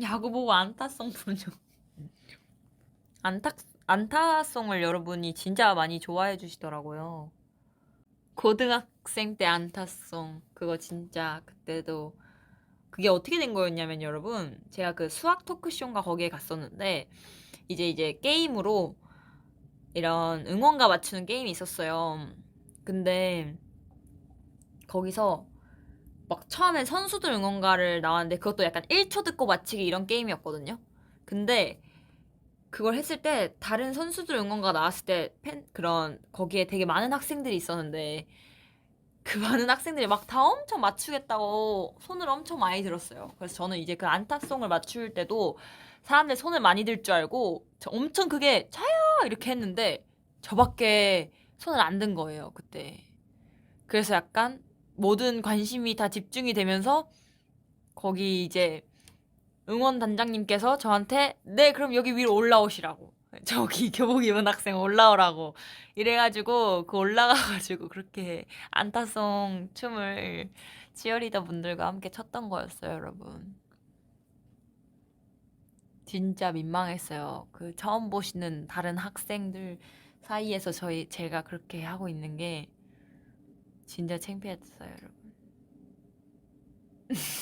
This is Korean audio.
야구 보고 안타송 부르죠. 안타 안타송을 여러분이 진짜 많이 좋아해 주시더라고요. 고등학생 때 안타송 그거 진짜 그때도 그게 어떻게 된 거였냐면 여러분 제가 그 수학 토크쇼인가 거기에 갔었는데 이제 이제 게임으로 이런 응원가 맞추는 게임이 있었어요. 근데 거기서 막 처음엔 선수들 응원가를 나왔는데 그것도 약간 1초 듣고 맞히기 이런 게임이었거든요. 근데 그걸 했을 때 다른 선수들 응원가 나왔을 때 팬 그런 거기에 되게 많은 학생들이 있었는데 그 많은 학생들이 막 다 엄청 맞추겠다고 손을 엄청 많이 들었어요. 그래서 저는 이제 그 안타송을 맞출 때도 사람들 손을 많이 들 줄 알고 저 엄청 그게 차야 이렇게 했는데 저밖에 손을 안 든 거예요 그때. 그래서 약간 모든 관심이 다 집중이 되면서 거기 이제 응원 단장님께서 저한테 네 그럼 여기 위로 올라오시라고. 저기 교복 입은 학생 올라오라고. 이래가지고 그 올라가가지고 그렇게 안타송 춤을 치어리더 분들과 함께 췄던 거였어요 여러분. 진짜 민망했어요. 그 처음 보시는 다른 학생들 사이에서 저희 제가 그렇게 하고 있는 게 진짜 창피했어요 여러분